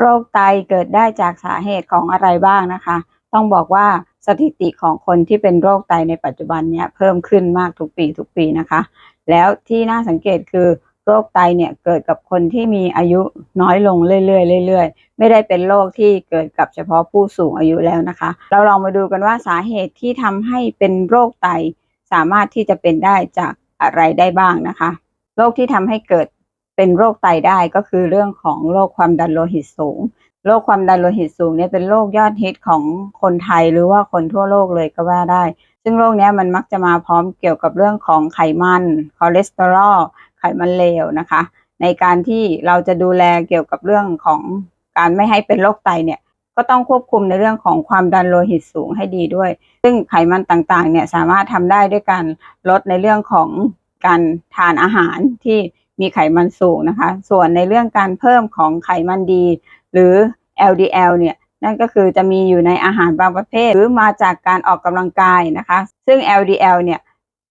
โรคไตเกิดได้จากสาเหตุของอะไรบ้างนะคะ ต้องบอกว่าสถิติของคนที่เป็นโรคไตในปัจจุบันเนี้ยเพิ่มขึ้นมากทุกปีทุกปีนะคะ แล้วที่น่าสังเกตคือโรคไตเนี่ยเกิดกับคนที่มีอายุน้อยลงเรื่อยๆเรื่อยๆ ไม่ได้เป็นโรคที่เกิดกับเฉพาะผู้สูงอายุแล้วนะคะ เราลองมาดูกันว่าสาเหตุที่ทำให้เป็นโรคไตสามารถที่จะเป็นได้จากอะไรได้บ้างนะคะ โรคที่ทำให้เกิด เป็นโรคไตได้ก็คือเรื่องของโรคความดันโลหิตสูง โรคความดันโลหิตสูงเนี่ยเป็นโรคยอดฮิตของคนไทยหรือว่าคนทั่วโลกเลยก็ว่าได้ ซึ่งโรคเนี้ยมันมักจะมาพร้อมเกี่ยวกับเรื่องของไขมันคอเลสเตอรอลไขมันเลวนะคะ ในการที่เราจะดูแลเกี่ยวกับเรื่องของการไม่ให้เป็นโรคไตเนี่ยก็ต้องควบคุมในเรื่องของความดันโลหิตสูงให้ดีด้วย ซึ่งไขมันต่างๆเนี่ยสามารถทำได้ด้วยการลดในเรื่องของการทานอาหารที่ มีไขมันสูงนะคะ ส่วนในเรื่องการเพิ่มของไขมันดี หรือ LDL เนี่ยนั่นก็คือจะมีอยู่ในอาหารบางประเภท หรือมาจากการออกกำลังกายนะคะ ซึ่ง LDL เนี่ย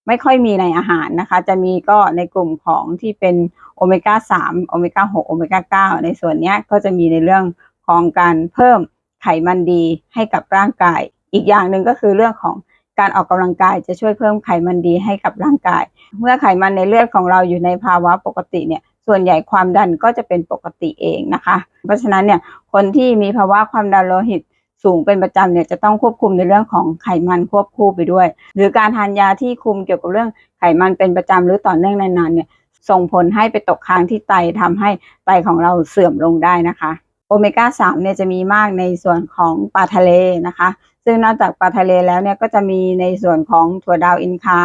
ไม่ค่อยมีในอาหารนะคะ จะมีก็ในกลุ่มของที่เป็นโอเมก้า3โอเมก้า6โอเมก้า9ในส่วนนี้ก็จะมีในเรื่องของการเพิ่มไขมันดีให้กับร่างกาย อีกอย่างหนึ่งก็คือเรื่องของ การออกกำลังกายจะช่วยเพิ่มไขมันดีให้กับร่างกาย เมื่อไขมันในเลือดของเราอยู่ในภาวะปกติเนี่ย ส่วนใหญ่ความดันก็จะเป็นปกติเองนะคะ เพราะฉะนั้นเนี่ยคนที่มีภาวะความดันโลหิตสูงเป็นประจำเนี่ยจะต้องควบคุมในเรื่องของไขมันควบคู่ไปด้วย หรือการทานยาที่คุมเกี่ยวกับเรื่องไขมันเป็นประจำหรือต่อเนื่องนานๆเนี่ยส่งผลให้ไปตกค้างที่ไตทำให้ไตของเราเสื่อมลงได้นะคะ โอเมก้า3เนี่ยจะมีมากในส่วนของปลาทะเลนะคะ ซึ่งนอกจากปลาทะเลแล้วเนี่ยก็จะมีในส่วนของถั่วดาวอินคา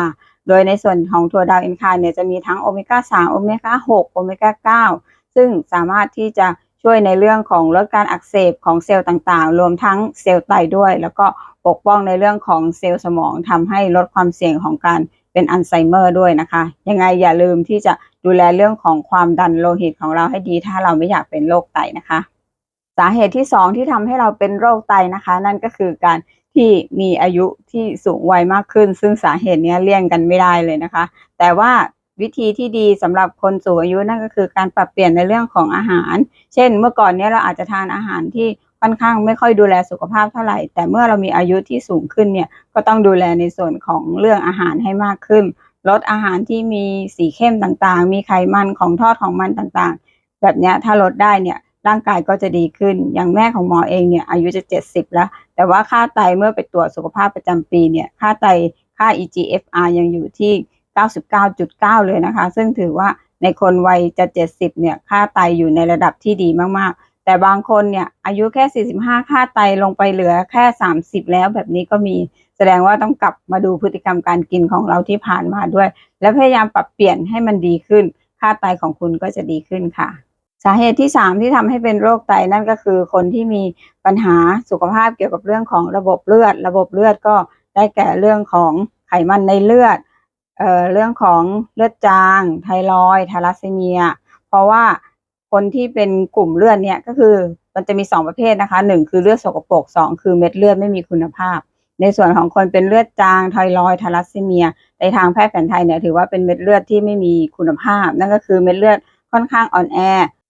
โดยในส่วนของถั่วดาวอินคาเนี่ยจะมีทั้งโอเมก้า3โอเมก้า6โอเมก้า9ซึ่งสามารถที่จะช่วยในเรื่องของลดการอักเสบของเซลล์ต่างๆ รวมทั้งเซลล์ไตด้วย แล้วก็ปกป้องในเรื่องของเซลล์สมองทำให้ลดความเสี่ยงของการเป็นอัลไซเมอร์ด้วยนะคะ ยังไงอย่าลืมที่จะดูแลเรื่องของความดันโลหิตของเราให้ดี ถ้าเราไม่อยากเป็นโรคไตนะคะ สาเหตุที่สองที่ทำให้เราเป็นโรคไตนะคะ นั่นก็คือการที่มีอายุที่สูงวัยมากขึ้น ซึ่งสาเหตุนี้เลี่ยงกันไม่ได้เลยนะคะ แต่ว่าวิธีที่ดีสำหรับคนสูงอายุนั่นก็คือการปรับเปลี่ยนในเรื่องของอาหาร เช่น เมื่อก่อนเนี้ยเราอาจจะทานอาหารที่ค่อนข้างไม่ค่อยดูแลสุขภาพเท่าไหร่ แต่เมื่อเรามีอายุที่สูงขึ้นเนี่ยก็ต้องดูแลในส่วนของเรื่องอาหารให้มากขึ้น ลดอาหารที่มีสีเข้มต่างๆ มีไขมันของทอดของมันต่างๆ แบบนี้ถ้าลดได้เนี่ย ร่างกายก็จะดีขึ้น อย่างแม่ของหมอเองเนี่ยอายุจะ 70 แล้ว แต่ว่าค่าไตเมื่อไปตรวจสุขภาพประจำปีเนี่ยค่าไตค่า EGFR ยังอยู่ที่ 99.9 เลยนะคะ ซึ่งถือว่าในคนวัยจะ 70 เนี่ยค่าไตอยู่ในระดับที่ดีมากๆ แต่บางคนเนี่ยอายุแค่ 45 ค่าไตลงไปเหลือแค่ 30 แล้วแบบนี้ก็มีแสดงว่าต้องกลับมาดูพฤติกรรมการกินของเราที่ผ่านมาด้วย และพยายามปรับเปลี่ยนให้มันดีขึ้น ค่าไตของคุณก็จะดีขึ้นค่ะ สาเหตุที่ 3 ที่ทำให้เป็นโรคไตนั่นก็คือ คนที่มีปัญหาสุขภาพเกี่ยวกับเรื่องของระบบเลือด ระบบเลือดก็ได้แก่เรื่องของไขมันในเลือดเอ่อเรื่องของเลือดจาง ไทรอยทาลัสซีเมีย เพราะว่าคนที่เป็นกลุ่มเลือดเนี่ยก็คือมันจะมี 2 ประเภทนะคะหนึ่งคือเลือดสกปรก2 คือเม็ดเลือดไม่มีคุณภาพ ในส่วนของคนเป็นเลือดจางไทรอยทาลัสซีเมีย ในทางแพทย์แผนไทยเนี่ยถือว่าเป็นเม็ดเลือดที่ไม่มีคุณภาพ นั่นก็คือเม็ดเลือดค่อนข้างอ่อนแอ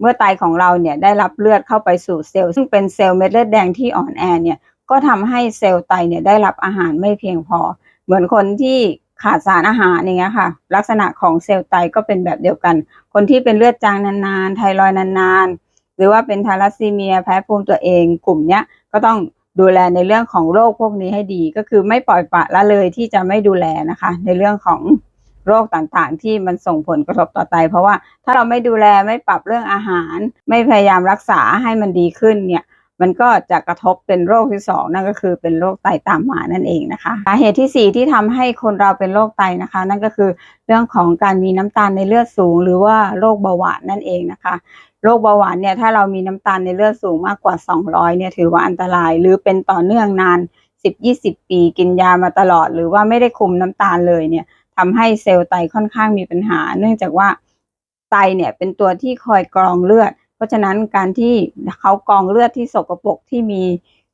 เมื่อไตของเราเนี่ยได้รับเลือดเข้าไปสู่เซลล์ซึ่งเป็นเซลล์เม็ดเลือดแดงที่อ่อนแอเนี่ยก็ทำให้เซลล์ไตเนี่ยได้รับอาหารไม่เพียงพอ เหมือนคนที่ขาดสารอาหารอย่างเงี้ยค่ะ ลักษณะของเซลล์ไตก็เป็นแบบเดียวกัน คนที่เป็นเลือดจางนานๆ ไทรอยนานๆ หรือว่าเป็นทาลัสซีเมียแพ้ภูมิตัวเองกลุ่มเนี้ยก็ต้องดูแลในเรื่องของโรคพวกนี้ให้ดี ก็คือไม่ปล่อยปละละเลยที่จะไม่ดูแลนะคะ ในเรื่องของ โรคต่างๆ ที่มันส่งผลกระทบต่อไต เพราะว่าถ้าเราไม่ดูแลไม่ปรับเรื่องอาหาร ไม่พยายามรักษาให้มันดีขึ้นเนี่ยมันก็จะกระทบเป็นโรคที่สองนั่นก็คือเป็นโรคไตตามมานั่นเองนะคะสาเหตุที่สี่ที่ทำให้คนเราเป็นโรคไตนะคะ นั่นก็คือเรื่องของการมีน้ำตาลในเลือดสูง หรือว่าโรคเบาหวานนั่นเองนะคะโรคเบาหวานเนี่ยถ้าเรามีน้ำตาลในเลือดสูงมากกว่า 200เนี่ยถือว่าอันตรายหรือเป็นต่อเนื่องนาน 10-20 ปีกินยามาตลอด หรือว่าไม่ได้คุมน้ำตาลเลยเนี่ย ทำให้เซลล์ไตค่อนข้างมีปัญหา เนื่องจากว่าไตเนี่ยเป็นตัวที่คอยกรองเลือด เพราะฉะนั้นการที่เขากรองเลือดที่สกปรกที่มี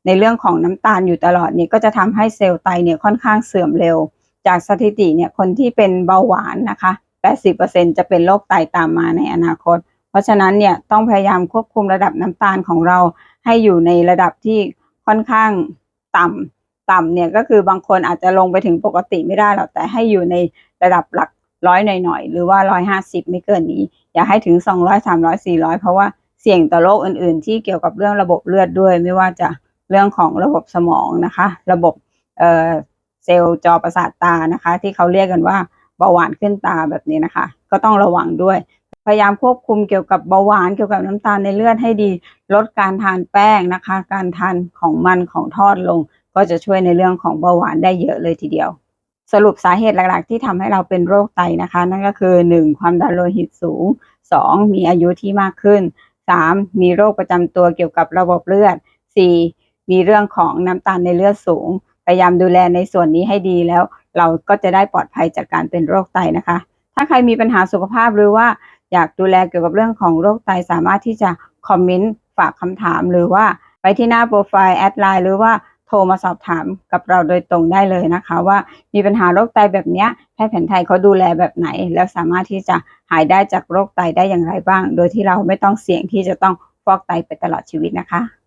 ในเรื่องของน้ำตาลอยู่ตลอดเนี่ยก็จะทำให้เซลล์ไตเนี่ยค่อนข้างเสื่อมเร็ว จากสถิติเนี่ยคนที่เป็นเบาหวานนะคะ 80%จะเป็นโรคไตตามมาในอนาคต เพราะฉะนั้นเนี่ยต้องพยายามควบคุมระดับน้ำตาลของเราให้อยู่ในระดับที่ค่อนข้างต่ำ ต่ำเนี่ยก็คือบางคนอาจจะลงไปถึงปกติไม่ได้หรอกแต่ให้อยู่ในระดับหลักร้อยหน่อยๆหรือว่าร้อยห้าสิบไม่เกินนี้ อย่าให้ถึงสองร้อยสามร้อยสี่ร้อยเพราะว่าเสี่ยงต่อโรคอื่น ๆ ที่เกี่ยวกับเรื่องระบบเลือดด้วย ไม่ว่าจะเรื่องของระบบสมองนะคะ ระบบเอ่อเซลล์จอประสาทตานะคะ ที่เขาเรียกกันว่าเบาหวานขึ้นตาแบบนี้นะคะ ก็ต้องระวังด้วย พยายามควบคุมเกี่ยวกับเบาหวานเกี่ยวกับน้ำตาลในเลือดให้ดี ลดการทานแป้งนะคะ การทานของมันของทอดลง ก็จะช่วยในเรื่องของเบาหวานได้เยอะเลยทีเดียว สรุปสาเหตุหลักๆ ที่ทำให้เราเป็นโรคไตนะคะ นั่นก็คือ 1. ความดันโลหิตสูง 2. มีอายุที่มากขึ้น 3. มีโรคประจำตัวเกี่ยวกับระบบเลือด 4. มีเรื่องของน้ำตาลในเลือดสูง พยายามดูแลในส่วนนี้ให้ดีแล้ว เราก็จะได้ปลอดภัยจากการเป็นโรคไตนะคะ ถ้าใครมีปัญหาสุขภาพหรือว่าอยากดูแลเกี่ยวกับเรื่องของโรคไตสามารถที่จะคอมเมนต์ฝากคำถามหรือว่าไปที่หน้าโปรไฟล์แอดไลน์หรือว่า โทรมาสอบถามกับเราโดยตรงได้เลยนะคะ ว่ามีปัญหาโรคไตแบบนี้แพทย์แผนไทยเขาดูแลแบบไหน แล้วสามารถที่จะหายได้จากโรคไตได้อย่างไรบ้าง โดยที่เราไม่ต้องเสี่ยงที่จะต้องฟอกไตไปตลอดชีวิตนะคะ